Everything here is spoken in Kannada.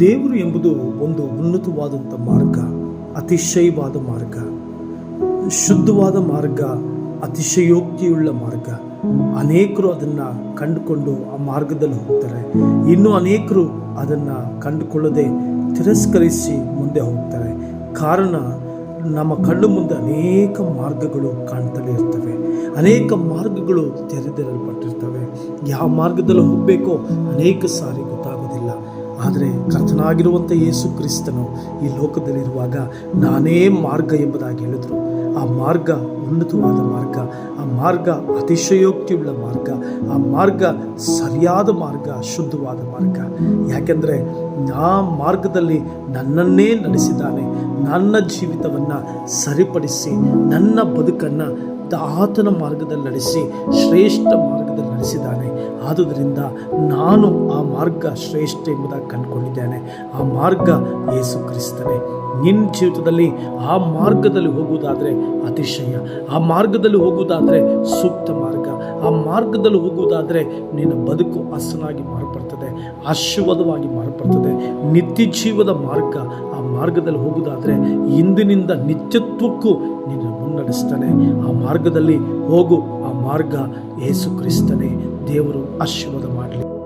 ದೇವರು ಎಂಬುದು ಒಂದು ಉನ್ನತವಾದಂಥ ಮಾರ್ಗ, ಅತಿಶಯವಾದ ಮಾರ್ಗ, ಶುದ್ಧವಾದ ಮಾರ್ಗ, ಅತಿಶಯೋಕ್ತಿಯುಳ್ಳ ಮಾರ್ಗ. ಅನೇಕರು ಅದನ್ನು ಕಂಡುಕೊಂಡು ಆ ಮಾರ್ಗದಲ್ಲಿ ಹೋಗ್ತಾರೆ. ಇನ್ನು ಅನೇಕರು ಅದನ್ನು ಕಂಡುಕೊಳ್ಳದೆ ತಿರಸ್ಕರಿಸಿ ಮುಂದೆ ಹೋಗ್ತಾರೆ. ಕಾರಣ, ನಮ್ಮ ಕಣ್ಣು ಮುಂದೆ ಅನೇಕ ಮಾರ್ಗಗಳು ಕಾಣ್ತಲೇ ಇರ್ತವೆ. ಅನೇಕ ಮಾರ್ಗಗಳು ತೆರೆದಿರಲ್ಪಟ್ಟಿರ್ತವೆ. ಯಾವ ಮಾರ್ಗದಲ್ಲಿ ಹೋಗಬೇಕೋ ಅನೇಕ ಸಾರಿ ಗೊತ್ತಾಗೋದಿಲ್ಲ ಆದರೆ ಕರ್ತನಾಗಿರುವಂಥ ಯೇಸು ಕ್ರಿಸ್ತನು ಈ ಲೋಕದಲ್ಲಿರುವಾಗ ನಾನೇ ಮಾರ್ಗ ಎಂಬುದಾಗಿ ಹೇಳಿದರು. ಆ ಮಾರ್ಗ ಉನ್ನತವಾದ ಮಾರ್ಗ, ಆ ಮಾರ್ಗ ಅತಿಶಯೋಕ್ತಿಯುಳ್ಳ ಮಾರ್ಗ, ಆ ಮಾರ್ಗ ಸರಿಯಾದ ಮಾರ್ಗ, ಶುದ್ಧವಾದ ಮಾರ್ಗ. ಯಾಕೆಂದರೆ ಆ ಮಾರ್ಗದಲ್ಲಿ ನನ್ನನ್ನೇ ನಡೆಸಿದ್ದಾನೆ. ನನ್ನ ಜೀವಿತವನ್ನು ಸರಿಪಡಿಸಿ, ನನ್ನ ಬದುಕನ್ನು ಆತನ ಮಾರ್ಗದಲ್ಲಿ ನಡೆಸಿ, ಶ್ರೇಷ್ಠ ಮಾರ್ಗದಲ್ಲಿ ನಡೆಸಿದ್ದಾನೆ. ಆದುದರಿಂದ ನಾನು ಆ ಮಾರ್ಗ ಶ್ರೇಷ್ಠ ಎಂಬುದಾಗಿ ಕಂಡುಕೊಂಡಿದ್ದೇನೆ. ಆ ಮಾರ್ಗ ಏಸು ಕ್ರಿಸ್ತನೇ. ನಿನ್ನ ಜೀವಿತದಲ್ಲಿ ಆ ಮಾರ್ಗದಲ್ಲಿ ಹೋಗುವುದಾದರೆ ಅತಿಶಯ. ಆ ಮಾರ್ಗದಲ್ಲಿ ಹೋಗುವುದಾದರೆ ಸೂಕ್ತ ಮಾರ್ಗ. ಆ ಮಾರ್ಗದಲ್ಲಿ ಹೋಗುವುದಾದರೆ ನಿನ್ನ ಬದುಕು ಹಸನಾಗಿ ಮಾರ್ಪಡ್ತದೆ, ಆಶೀರ್ವಾದವಾಗಿ ಮಾರ್ಪಡ್ತದೆ. ನಿತ್ಯ ಜೀವದ ಮಾರ್ಗ ಆ ಮಾರ್ಗದಲ್ಲಿ ಹೋಗುವುದಾದರೆ ಇಂದಿನಿಂದ ನಿತ್ಯತ್ವಕ್ಕೂ ನಿನ್ನ ಮುನ್ನಡೆಸ್ತಾನೆ. ಆ ಮಾರ್ಗದಲ್ಲಿ ಹೋಗು. ಮಾರ್ಗ ಯೇಸು ಕ್ರಿಸ್ತನೇ ದೇವರು ಆಶೀರ್ವಾದ ಮಾಡಲಿ.